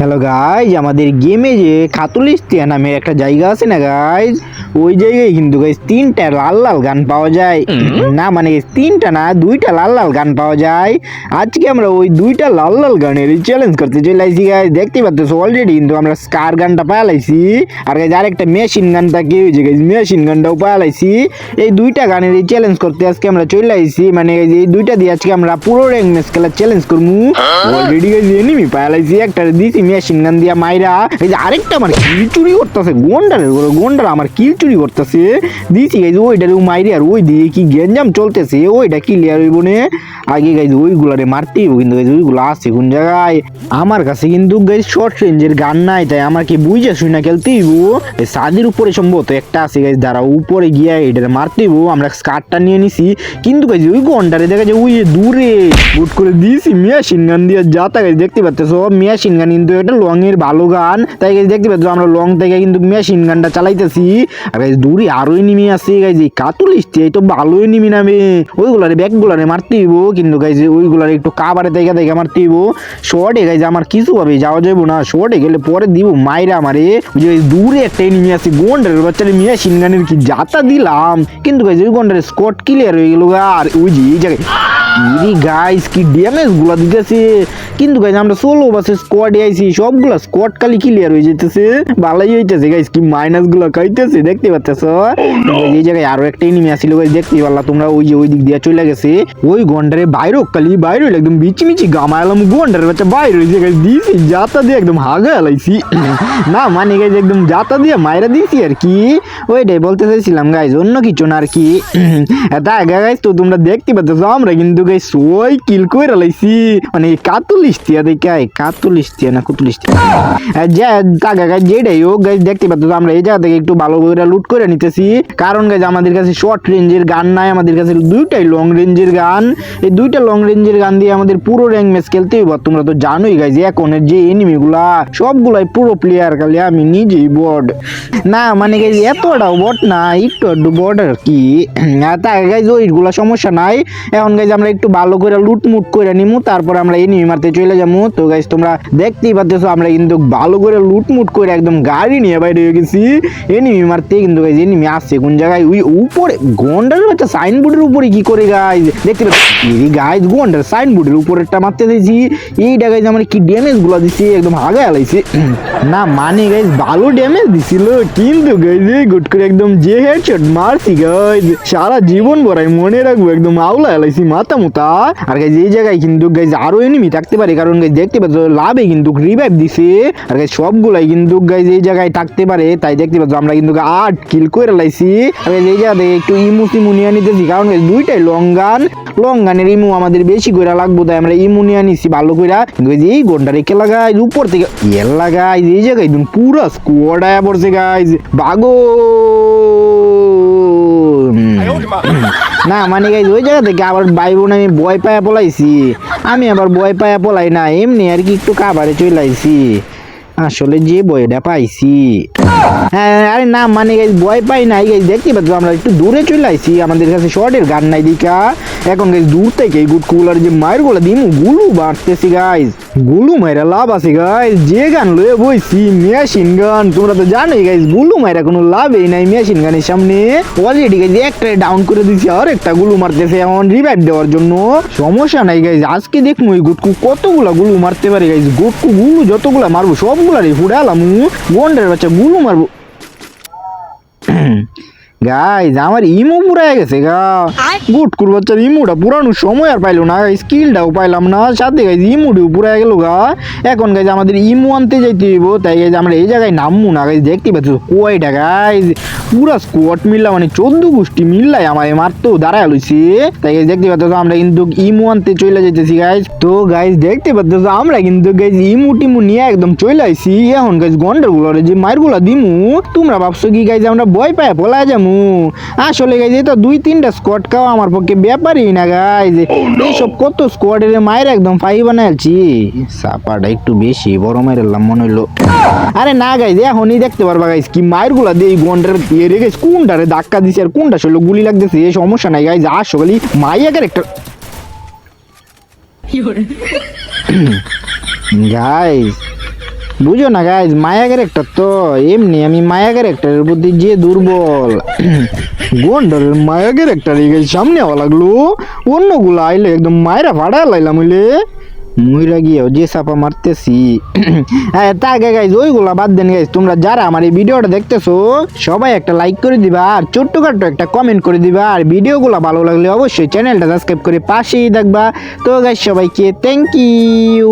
Hello guys আমাদের গেমে যে খাতুলিস্তিয়া নামের একটা জায়গা আছে না গাইজ ওই জায়গায় কিন্তু গাইজ তিনটা লাল লাল গান পাওয়া যায়। না মানে তিনটা না দুইটা লাল লাল গান পাওয়া যায়। আজকে আমরা ওই দুইটা লাল লাল গানের চ্যালেঞ্জ করতে চলে আসি গাইজ দেখতে পাচ্ছ অলরেডি কিন্তু আমরা স্কার গানটা পালাইছি আর গাইজ আরেকটা মেশিন গান থাকে ওই যে গাইজ মেশিন গানটাও পালাইছি এই দুইটা গানের চ্যালেঞ্জ করতে আজকে আমরা চলে আইছি মানে এই দুইটা দিয়ে আজকে আমরা পুরো র্যাঙ্ক ম্যাচ খেলার চ্যালেঞ্জ করব অলরেডি গাইজ এনিমি পালাইছি একটা দিছি মেশিন গান দিয়া মাইরা, এই যে আরেকটা আমার কিল চুরি করতেছে গন্ডারে গন্ডার আমার কিল চুরি করতেছে। দিছি গাইজ ওইটারে মাইরে, আর ওই দিয়ে কি গেঞ্জাম চলতেছে, ওইটা ক্লিয়ার হইব নে। আগে গাইজ ওইগুলারে মারতেই হইবো, কিন্তু ওইগুলো আছে কোন জায়গায়? আমার কাছে কিন্তু গাইজ শর্ট রেঞ্জের গান নাই, তাই আমার কি বুঝে শুই না খেলতেই হইবো? সাদির উপরে সম্ভবত একটা আছে গাইজ, দাঁড়া, উপরে গিয়া এটারে মারতেই হইবো, আমরা স্কার্টটা নিয়ে নিছি। কিন্তু গাইজ ওই গন্ডারে দেখা যায়, ওই দূরে বুট করে দিয়েছি মেশিন গান দিয়ে যাতা, গাইজ দেখতে পাচ্ছ মেশিন গান কিন্তু এটা লং এর ভালো গান। তাই দেখতে পাচ্ছ আমরা লং থেকে কিন্তু মেশিন গানটা চালাইতেছি। আর গাইজ দূরে আরও এনিমি আছে গাইজ এই কাতুল এই তো ভালো এনিমি নামে। ওইগুলারে ব্যাগ গুলারে মারতে হইব, কিন্তু গাইজ ওইগুলারে একটু কাবারে থেকে থেকে মারতে হইব। শর্টে গাইজ আমার কিছু ভাবে যাওয়া যাব না। শর্টে গেলে পরে দিব, মাইরা মারে। ওই যে দূরে একটা এনিমি আছে, গন্ডারের বাচ্চারে মেশিন গানের কি যাতা দিলাম। কিন্তু গাইজ ওই গন্ডারের স্কট ক্লিয়ার হয়ে গেল আর ওই যে এই জায়গায় ইরি গাইস কি ড্যামেজগুলা দিতেছে। কিন্তু গাইস আমরা সোলো বাসে স্কোয়াডে আইছি সবগুলা স্কোয়াড খালি ক্লিয়ার হয়ে যেতেছে ভালোই হইতেছে গাইস কি মাইনাসগুলা খাইতেছে দেখতে পাচ্ছেছ এই জায়গায় আরও একটা এনিমি আসিল গাইস দেখতে পারলা তোমরা ওই যে ওই দিক দিয়ে চলে গেছে। ওই গন্ডারে বাইরে খালি বাইরে একদম বিচি মিচি গামাইলাম গন্ডারে বাচ্চা বাইরে হয়েছে গাইস দিয়েছি যাতা দিয়ে একদম হাগা লাইছি না মানে গাইস একদম যাতা দিয়ে মাইরা দিয়েছি আর কি। ওইটাই বলতে চাইছিলাম গাইস অন্য কিছু না আর কি। তা গাইস তো তোমরা দেখতে পাচ্ছ আমরা কিন্তু গাইস, ওই কিল কইরা লাইছি। মানে কাতুলিস্তিয়া দেখাই কাতুলিস্তিয়া না কুতুলিস্তিয়া। যা তাগা গাইস, যেটাই হোক, গাইস, দেখতে পাচ্ছ আমরা এই জায়গা থেকে একটু ভালো করে লুট করে নিতেছি। কারণ গাইস, আমাদের কাছে শর্ট রেঞ্জের গান নাই, আমাদের কাছে দুইটাই লং রেঞ্জের গান। এই দুইটা লং রেঞ্জের গান দিয়ে আমাদের পুরো র্যাঙ্ক ম্যাচ খেলতে হইব। তোমরা তো জানোই গাইস এখনের যে এনিমি গুলা সবগুলাই পুরো প্লেয়ার খালি আমি নিজেই বড না মানে গাইস, এতটাও বট না, একটু একটু বট আর কি। তা, গাইস, ওইগুলা সমস্যা নাই। এখন গাইস, আমরা একটু ভালো করে লুটমুট করে নিমু, তারপর আমরা এনিমি মারতে চলে যাব তো গাইস তোমরা দেখতেই পাচ্ছ আমরা কিন্তু ভালো করে লুটমুট করে একদম গাড়ি নিয়ে বাইরে হয়ে গেছি। এনিমি মারতে কিন্তু গাইস এনিমি আসছে কোন জায়গায়? ওই উপরে গন্ডার বাচ্চা সাইনবোর্ডের উপরে কি করে গাইস দেখতে পাচ্ছি? গাইস গন্ডার সাইনবোর্ডের উপরেরটা মারতে দিয়েছি। এইটা গাইস আমার কি ড্যামেজগুলো দিছি, একদম হাগা আলাইছে। না মানে গাইস ভালো ড্যামেজ দিছিল, কিন্তু গাইস গুড করে একদম যে হেডশট মারছি গাইস সারা জীবন ভরাই মনে রাখব, একদম আউলা এলাইছি মাথা মুতা আর গাইস এই জায়গায় কিন্তু গাইস আরও এনিমি থাকতে পারে কারণ গাইস দেখতে পাচ্ছ লাভে কিন্তু রিভাইভ দিছে আর গাইস সবগুলাই কিন্তু গাইস এই জায়গায় থাকতে পারে তাই দেখতে পাচ্ছ আমরা কিন্তু আট কিল করে লাইছি আর এই জায়গা থেকে একটু ইমু সিমু নিয়ে নিতেছি কারণ দুইটাই লং গান লং গানের ইমু আমাদের বেশি করে লাগবো তাই আমরা ইমু নিয়ে নিছি ভালো করে কিন্তু এই ঘণ্টা রেখে লাগাই উপর থেকে ইয়ে লাগাই এই জায়গায় একদম পুরো স্কোয়াড আয়া পড়ছে গাইজ বাগো না মানে গাইজ ওই জায়গা থেকে আবার ভাই বোন আমি বয় পায়া পলাইছি। আমি আবার বয় পায়া পলাই না এমনি আর কি একটু কাবারে চলে আইছি আসলে যে বইটা পাইছি। হ্যাঁ আরে না মানে গাইজ বয় পাই নাই গাইজ দেখতে পাচ্ছ, আমরা একটু দূরে চলে আইছি আমাদের কাছে শর্টের গান নাই দিকা এখন গাইজ দূর থেকে গুট কুলার যে মায়ের গোলা দিমু, গুলু বাড়তেছি গাইজ গুলু মাইরা লাভ আছে গাইজ যে গান লয়ে বইছি মেশিন গান তোমরা তো জানোই গাইজ গুলু মাইরা কোনো লাভই নাই মেশিন গানের সামনে। অলরেডি গাইজ একটা ডাউন করে দিছি, আর একটা গুলু মারতেছে এমন রিভাইভ দেওয়ার জন্য। সমস্যা নাই গাইজ আজকে দেখব এই গুটকু কতগুলা গুলু মারতে পারে গাইজ গুটকু, গুলু যতগুলা মারবো, সবগুলারই ফুড়ালাম গন্ডের বাচ্চা গুলু মারবো। গাইজ আমার ইমো পুরাই গেছে গা। গুট কুর বাচ্চার ইমোটা পুরানোর সময় আর পাইলো না। স্কিলটাও পাইলাম না। সাথে গাইজ ইমোটিও পুরাই গেল গা। এখন গাইজ আমাদের ইমো আনতে যাইতে হইব। তাই গাইজ আমরা এই জায়গায় নামবো না। গাইজ দেখতে পাচ্ছ কয়টা গাইজ পুরা স্কোয়াট মিললা মানে চোদ্দ গোষ্ঠী মিললাই আমায় মারতেও দাঁড়ায় লইছে। তাই গাইজ দেখতে পাচ্ছ আমরা কিন্তু ইমো আনতে চলে যাইতেছি গাইজ তো গাইজ দেখতে পাচ্ছ আমরা কিন্তু গাইজ ইমু টিমু নিয়ে একদম চলে আইছি। এখন গাইজ গন্ডারগুলো যে মায়েরগুলা দিমু তোমরা ভাবছ কি গাইজ আমরা বয় পায় পলা যামু আসলে গাইজ এই তো দুই তিনটা স্কোয়াড খাওয়া আমার পক্ষে ব্যাপারই না গাইজ। এইসব কত স্কোয়াডের মায়ের একদম ফাই বানাইছি সাপাটা একটু বেশি বড় মায়ের মনে হইল। আরে না গাইজ এখনই দেখতে পারবা গাইজ কি মায়েরগুলা দিয়ে গন্ডার দিয়ে রেখে কোনটারে ধাক্কা দিছে আর কোনটা শৈল গুলি লাগতেছে এই সমস্যা নাই গাইজ। আসো খালি মাইয়া ক্যারেক্টার গাইজ বুঝো না গাইজ মায়া ক্যারেক্টার তো এমনি আমি মায়া ক্যারেক্টারের প্রতি যে দুর্বল। গোন্ডারের মায়া ক্যারেক্টার সামনে হওয়া লাগল। অন্যগুলো আইলে একদম মায়েরা ভাড়া লাইলাম হইলে। মুইরা গিয়েও যে চাপা মারতেছি। হ্যাঁ তা আগে গাইজ ওইগুলা বাদ দেন গাইজ তোমরা যারা আমার এই ভিডিওটা দেখতেছো, সবাই একটা লাইক করে দিবা আর ছোট্টখাট্ট একটা কমেন্ট করে দিবা। আর ভিডিওগুলো ভালো লাগলে অবশ্যই চ্যানেলটা সাবস্ক্রাইব করে পাশেই দেখবা তো গাইজ সবাইকে থ্যাংক ইউ